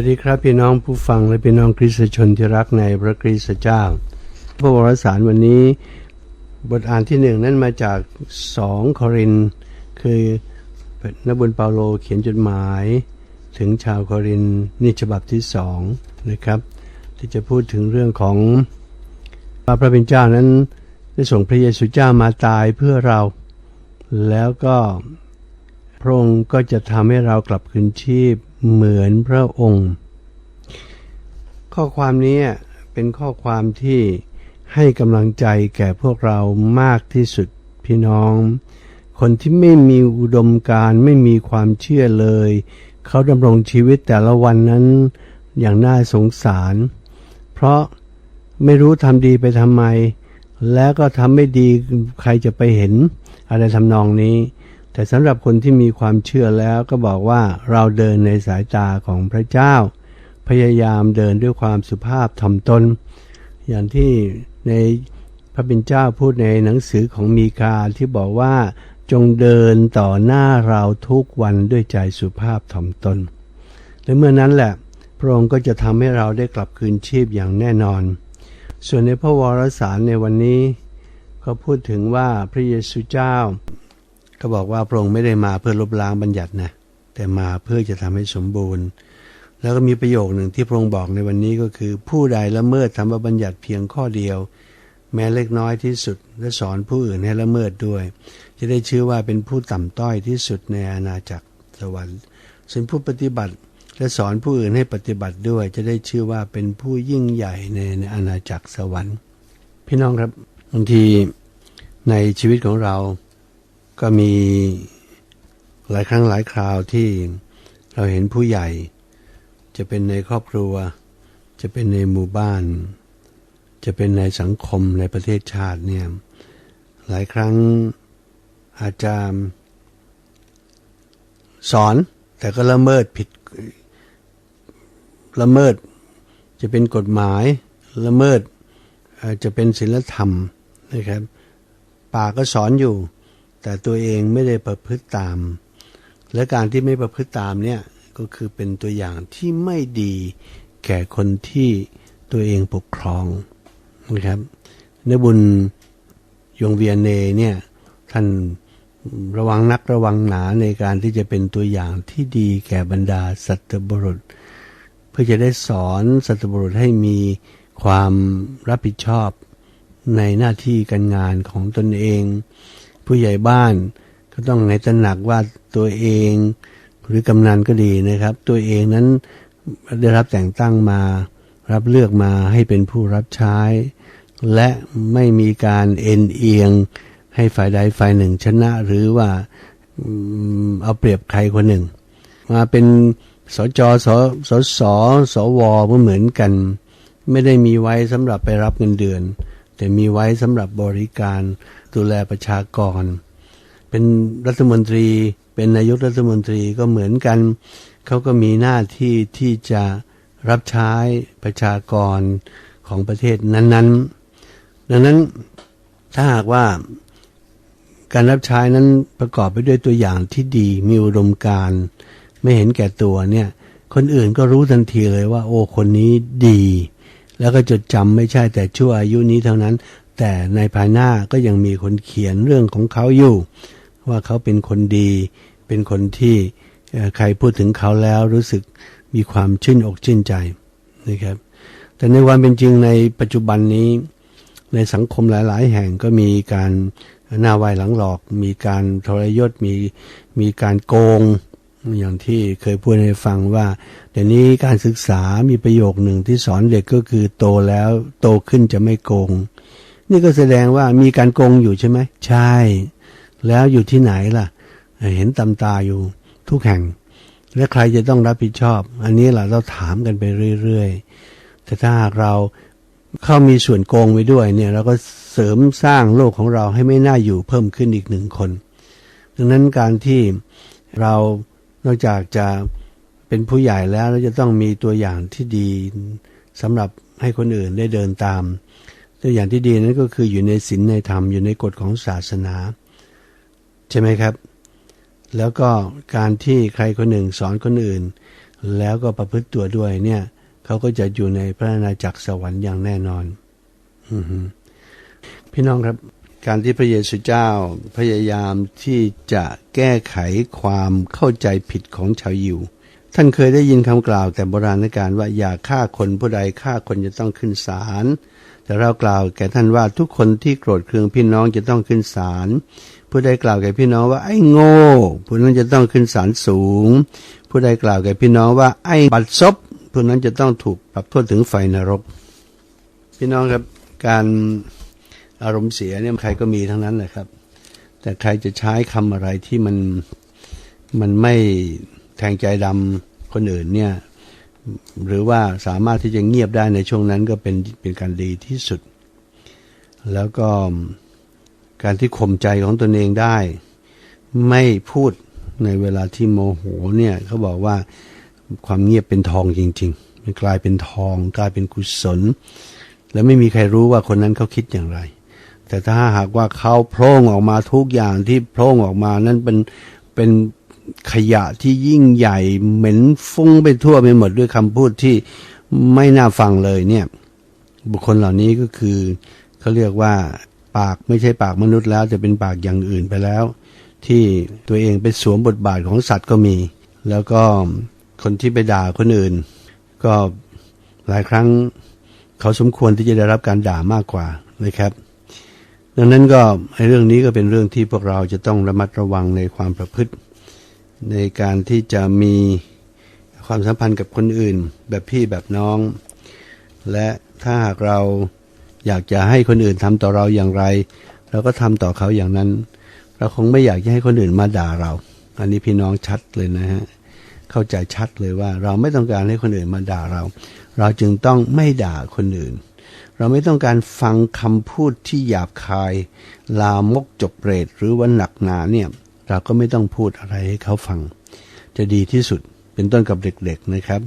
วัสดีครับพี่น้องผู้ฟังและพี่น้องคริสตชนที่รักในพระคริสตเจ้า พระวรสารวันนี้บทอ่านที่หนึ่งนั้นมาจากสองคอริน คือนบุญเปาโลเขียนจดหมาย ถึงชาวคอรินนี่ฉบับที่สองนะครับ ที่จะพูดถึงเรื่องของว่าพระเป็นเจ้านั้นได้ส่งพระเยซูเจ้ามาตายเพื่อเรา แล้วก็พระองค์ก็จะทำให้เรากลับคืนชีพ เหมือนพระองค์ ข้อความนี้เป็นข้อความที่ให้กำลังใจแก่พวกเรามากที่สุดพี่น้อง คนที่ไม่มีอุดมการไม่มีความเชื่อเลย เขาดำรงชีวิตแต่ละวันนั้นอย่างน่าสงสาร เพราะไม่รู้ทำดีไปทำไม แล้วก็ทำไม่ดีใครจะไปเห็น อะไรทำนองนี้ แต่สำหรับคนที่มีความเชื่อแล้วก็บอกว่าเราเดินในสายตาของพระเจ้า พยายามเดินด้วยความสุภาพถ่อมตน อย่างที่ในพระบิดเจ้าพูดในหนังสือของมีกาที่บอกว่าจงเดินต่อหน้าเราทุกวันด้วยใจสุภาพถ่อมตน และเมื่อนั้นแหละ พระองค์ก็จะทำให้เราได้กลับคืนชีพอย่างแน่นอน ส่วนในพระวรสารในวันนี้ ก็พูดถึงว่าพระเยซูเจ้า ก็บอกว่าพระองค์ไม่ได้มาเพื่อลบล้างบัญญัตินะแต่มาเพื่อจะทำให้สมบูรณ์ แล้วก็มีประโยคหนึ่งที่พระองค์บอกในวันนี้ก็คือ ผู้ใดละเมิดธรรมบัญญัติเพียงข้อเดียว แม้เล็กน้อยที่สุด และสอนผู้อื่นให้ละเมิดด้วย จะได้ชื่อว่าเป็นผู้ต่ำต้อยที่สุดในอาณาจักรสวรรค์ส่วนผู้ปฏิบัติและสอนผู้อื่นให้ปฏิบัติด้วย จะได้ชื่อว่าเป็นผู้ยิ่งใหญ่ในอาณาจักรสวรรค์ พี่น้องครับบางทีในชีวิตของเรา ก็มีหลายครั้งหลายคราวที่เราเห็นผู้ใหญ่ จะเป็นในครอบครัว จะเป็นในหมู่บ้าน จะเป็นในสังคมในประเทศชาติเนี่ยหลายครั้งอาจจะสอนแต่ก็ละเมิดผิดละเมิดจะเป็นกฎหมายละเมิดจะเป็นศีลธรรมนะครับ ป่ากก็สอนอยู่ แต่ตัวเองไม่ได้ประพฤติตาม และการที่ไม่ประพฤติตามเนี่ยก็คือเป็นตัวอย่างที่ไม่ดีแก่คนที่ตัวเองปกครองนะครับในบุญยงเวียนเนเนี่ยท่านระวังนักระวังหนาในการที่จะเป็นตัวอย่างที่ดีแก่บรรดาสัตบุรุษ เพื่อจะได้สอนสัตบุรุษให้มีความรับผิดชอบในหน้าที่การงานของตนเอง ผู้ใหญ่บ้าน ก็ต้องในตระหนักว่าตัวเอง หรือกำนันก็ดีนะครับ ตัวเองนั้นได้รับแต่งตั้งมารับเลือกมาให้เป็นผู้รับใช้ และไม่มีการเอ็นเอียง ให้ฝ่ายใดฝ่ายหนึ่งชนะหรือว่าเอาเปรียบใครคนหนึ่ง มาเป็นสจสสสสวก็เหมือนกัน ไม่ได้มีไว้สำหรับไปรับเงินเดือน แต่มีไว้สำหรับบริการ ดูแลประชากร เป็นรัฐมนตรี เป็นนายกรัฐมนตรีก็เหมือนกัน เขาก็มีหน้าที่ที่จะรับใช้ประชากรของประเทศนั้นๆ ดังนั้นถ้าหากว่าการรับใช้นั้นประกอบไปด้วยตัวอย่างที่ดีมีอุดมการไม่เห็นแก่ตัวเนี่ย คนอื่นก็รู้ทันทีเลยว่า โอ้คนนี้ดี แล้วก็จดจำไม่ใช่แต่ชั่วอายุนี้เท่านั้น แต่ในภายหน้าก็ยังมีคนเขียนเรื่องของเขาอยู่ ว่าเขาเป็นคนดี เป็นคนที่ใครพูดถึงเขาแล้วรู้สึกมีความชื่นอกชื่นใจนะครับ แต่ในความเป็นจริงในปัจจุบันนี้ในสังคมหลาย ๆ แห่งก็มีการหน้าไหวหลังหลอก มีการทรยศมีมีการโกง อย่างที่เคยพูดให้ฟังว่า เดี๋ยวนี้การศึกษามีประโยคหนึ่งที่สอนเด็กก็คือโตแล้วโตขึ้นจะไม่โกง นี่ก็แสดงว่ามีการโกงอยู่ใช่ไหมใช่ แล้วอยู่ที่ไหนล่ะ เห็นตำตาอยู่ทุกแห่ง และใครจะต้องรับผิดชอบ อันนี้แหละเราถามกันไปเรื่อยๆแต่ถ้าหากเราเข้ามีส่วนโกงไปด้วยเนี่ยเราก็เสริมสร้างโลกของเราให้ไม่น่าอยู่เพิ่มขึ้นอีกหนึ่งคน ดังนั้นการที่เรานอกจากจะเป็นผู้ใหญ่แล้วเราจะต้องมีตัวอย่างที่ดีสำหรับให้คนอื่นได้เดินตาม ตัวอย่างที่ดีนั้นก็คืออยู่ในศีลในธรรมอยู่ในกฎของศาสนา ใช่ไหมครับ แล้วก็การที่ใครคนหนึ่งสอนคนอื่น แล้วก็ประพฤติตัวด้วยเนี่ยเขาก็จะอยู่ในพระนาจักรสวรรค์อย่างแน่นอนอพี่น้องครับ การที่พระเยซูเจ้าพยายามที่จะแก้ไขความเข้าใจผิดของชาวยิวท่านเคยได้ยินคำกล่าวแต่โบราณการว่าอย่าฆ่าคนผู้ใดฆ่าคนจะต้องขึ้นศาล แต่เรากล่าวแก่ท่านว่าทุกคนที่โกรธเคืองพี่น้องจะต้องขึ้นศาลผู้ใดกล่าวแก่พี่น้องว่าไอ้โง่ผู้นั้นจะต้องขึ้นศาลสูง ผู้ใดกล่าวแก่พี่น้องว่าไอ้บัดซบผู้นั้นจะต้องถูกปรับโทษถึงไฟนรก พี่น้องครับการอารมณ์เสียเนี่ยใครก็มีทั้งนั้นแหละครับ แต่ใครจะใช้คำอะไรที่มันมันไม่แทงใจดำคนอื่นเนี่ย หรือว่าสามารถที่จะเงียบได้ในช่วงนั้นก็เป็นเป็นการดีที่สุด แล้วก็การที่ข่มใจของตนเองได้ ไม่พูดในเวลาที่โมโหเนี่ยเขาบอกว่าความเงียบเป็นทองจริง ๆ มันกลายเป็นทอง กลายเป็นกุศล แล้วไม่มีใครรู้ว่าคนนั้นเขาคิดอย่างไร แต่ถ้าหากว่าเขาโพร่งออกมาทุกอย่างที่โพร่งออกมานั้นเป็นเป็น ขยะที่ยิ่งใหญ่เหม็นฟุ้งไปทั่วไปหมดด้วยคำพูดที่ไม่น่าฟังเลยเนี่ย บุคคลเหล่านี้ก็คือเขาเรียกว่าปากไม่ใช่ปากมนุษย์แล้วจะเป็นปากอย่างอื่นไปแล้ว ที่ตัวเองไปสวมบทบาทของสัตว์ก็มี แล้วก็คนที่ไปด่าคนอื่น ก็หลายครั้งเขาสมควรที่จะได้รับการด่ามากกว่านะครับ ดังนั้นก็เรื่องนี้ก็เป็นเรื่องที่พวกเราจะต้องระมัดระวังในความประพฤติ ในการที่จะมีความสัมพันธ์กับคนอื่น แบบพี่แบบน้อง และถ้าหากเราอยากจะให้คนอื่นทำต่อเราอย่างไร เราก็ทำต่อเขาอย่างนั้น เราคงไม่อยากจะให้คนอื่นมาด่าเรา อันนี้พี่น้องชัดเลยนะฮะเข้าใจชัดเลยว่าเราไม่ต้องการให้คนอื่นมาด่าเรา เราจึงต้องไม่ด่าคนอื่น เราไม่ต้องการฟังคำพูดที่หยาบคาย ลามกจกเปรตหรือว่าหนักหนาเนี่ย เราก็ไม่ต้องพูดอะไรให้เขาฟัง จะดีที่สุดเป็นต้นกับเด็กๆนะครับ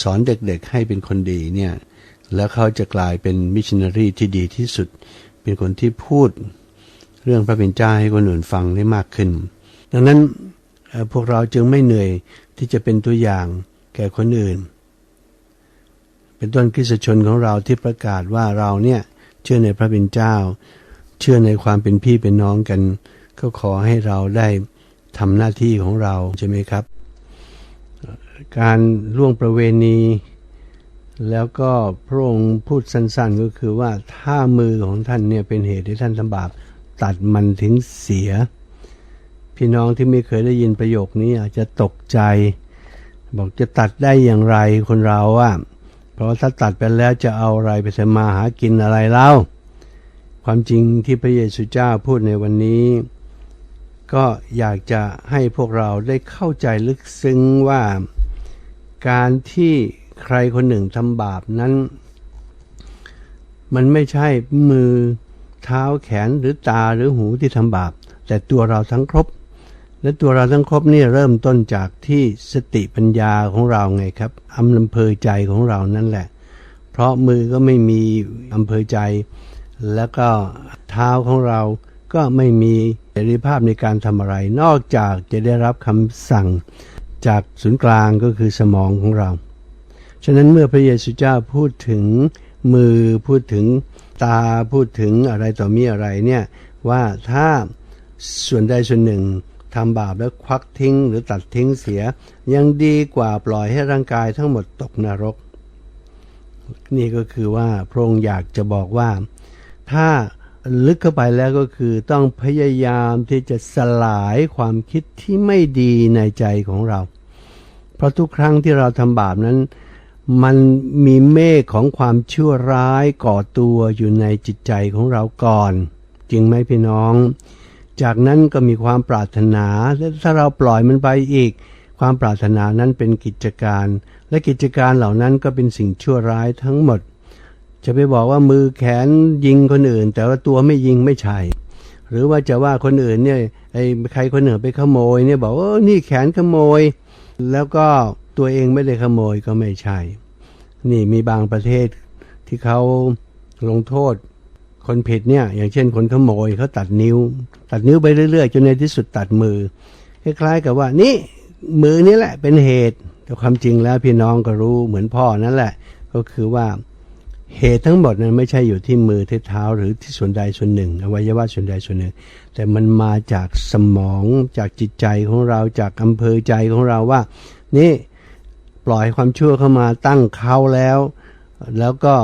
สอนเด็กๆให้เป็นคนดีเนี่ยแล้วเขาจะกลายเป็นมิชชันนารีที่ดีที่สุด เป็นคนที่พูดเรื่องพระเป็นเจ้าให้คนอื่นฟังได้มากขึ้น ดังนั้นพวกเราจึงไม่เหนื่อยที่จะเป็นตัวอย่างแก่คนอื่น เป็นต้นคริสชนของเราที่ประกาศว่าเราเนี่ยเชื่อในพระเป็นเจ้า เชื่อในความเป็นพี่เป็นน้องกัน ก็ขอให้เราได้ทำหน้าที่ของเราใช่ไหมครับ การล่วงประเวณี แล้วก็พระองค์พูดสั้นๆ ก็คือว่าถ้ามือของท่านเนี่ยเป็นเหตุให้ท่านทำบาปตัดมันถึงเสีย พี่น้องที่ไม่เคยได้ยินประโยคนี้อาจจะตกใจ บอกจะตัดได้อย่างไรคนเราอะเพราะถ้าตัดไปแล้วจะเอาอะไรไปทำมาหากินอะไรเล่าความจริงที่พระเยซูเจ้าพูดในวันนี้ ก็อยากจะให้พวกเราได้เข้าใจลึกซึ้งว่าการที่ใครคนหนึ่งทำบาปนั้น มันไม่ใช่มือเท้าแขนหรือตาหรือหูที่ทำบาป แต่ตัวเราทั้งครบ และตัวเราทั้งครบนี่เริ่มต้นจากที่สติปัญญาของเราไงครับอำลำเพอใจของเรานั่นแหละ เพราะมือก็ไม่มีอำเภอใจ แล้วก็เท้าของเราก็ไม่มี เสรีภาพในการทำอะไร นอกจากจะได้รับคำสั่งจากศูนย์กลางก็คือสมองของเรา ฉะนั้นเมื่อพระเยซูเจ้าพูดถึงมือพูดถึงตาพูดถึงอะไรต่อมีอะไรเนี่ยว่าถ้าส่วนใดส่วนหนึ่งทำบาปแล้วควักทิ้งหรือตัดทิ้งเสีย ยังดีกว่าปล่อยให้ร่างกายทั้งหมดตกนรก นี่ก็คือว่าพระองค์อยากจะบอกว่า ถ้า ลึกเข้าไปแล้วก็คือต้องพยายามที่จะสลายความคิดที่ไม่ดีในใจของเรา เพราะทุกครั้งที่เราทำบาปนั้น มันมีเมฆของความชั่วร้ายก่อตัวอยู่ในจิตใจของเราก่อน จริงไหมพี่น้อง จากนั้นก็มีความปรารถนาและถ้าเราปล่อยมันไปอีก ความปรารถนานั้นเป็นกิจการ และกิจการเหล่านั้นก็เป็นสิ่งชั่วร้ายทั้งหมด จะไปบอกว่ามือแขนยิงคนอื่น แต่ว่าตัวไม่ยิงไม่ใช่หรือว่าจะว่าคนอื่นเนี่ยไอ้ใครคนหนึ่งไปขโมยเนี่ยบอกว่านี่แขนขโมย แล้วก็ตัวเองไม่ได้ขโมยก็ไม่ใช่ นี่มีบางประเทศที่เขาลงโทษคนผิดเนี่ย อย่างเช่นคนขโมยเขาตัดนิ้ว ตัดนิ้วไปเรื่อยๆจนในที่สุดตัดมือคล้ายๆกับว่านี่มือนี่แหละเป็นเหตุแต่ความจริงแล้วพี่น้องก็รู้เหมือนพ่อนั่นแหละ ก็คือว่า เหตุทั้งหมดนั้นไม่ใช่อยู่ที่มือที่เท้าหรือที่ส่วนใดส่วนหนึ่ง อวัยวะส่วนใดส่วนหนึ่ง แต่มันมาจากสมองจากจิตใจของเราจากอำเภอใจของเราว่า นี่ปล่อยความชั่วเข้ามาตั้งเขาแล้ว แล้วก็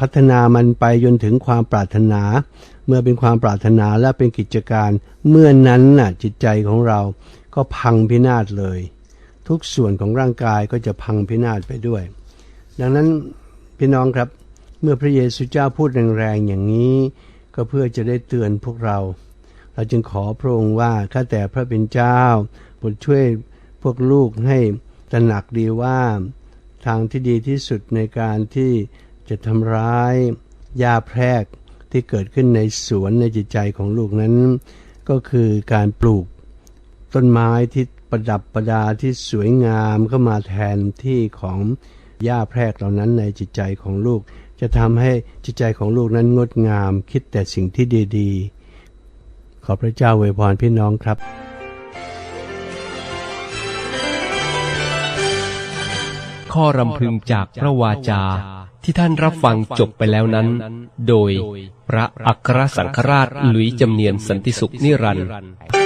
พัฒนามันไปจนถึงความปรารถนา เมื่อเป็นความปรารถนาและเป็นกิจการ เมื่อนั้นน่ะจิตใจของเราก็พังพินาศเลย ทุกส่วนของร่างกายก็จะพังพินาศไปด้วย ดังนั้นพี่น้องครับ เมื่อพระเยซูเจ้าพูดแรงๆอย่างนี้ ก็เพื่อจะได้เตือนพวกเรา เราจึงขอพระองค์ว่าข้าแต่พระเป็นเจ้าโปรดช่วยพวกลูกให้ตระหนักดีว่า ทางที่ดีที่สุดในการที่จะทำร้ายยาแพรกที่เกิดขึ้นในสวนในจิตใจของลูกนั้น ก็คือการปลูกต้นไม้ที่ประดับประดาที่สวยงามเข้ามาแทนที่ของหญ้าแพรกเหล่านั้นในจิตใจของลูก จะทำให้จิตใจของลูกนั้นงดงาม คิดแต่สิ่งที่ดีๆ ขอพระเจ้าอวยพรพี่น้องครับข้อรำพึงจากพระวาจาที่ท่านรับฟังจบไปแล้วนั้น โดยพระอัครสังฆราชหลุยจำเนียนสันติสุขนิรันดร์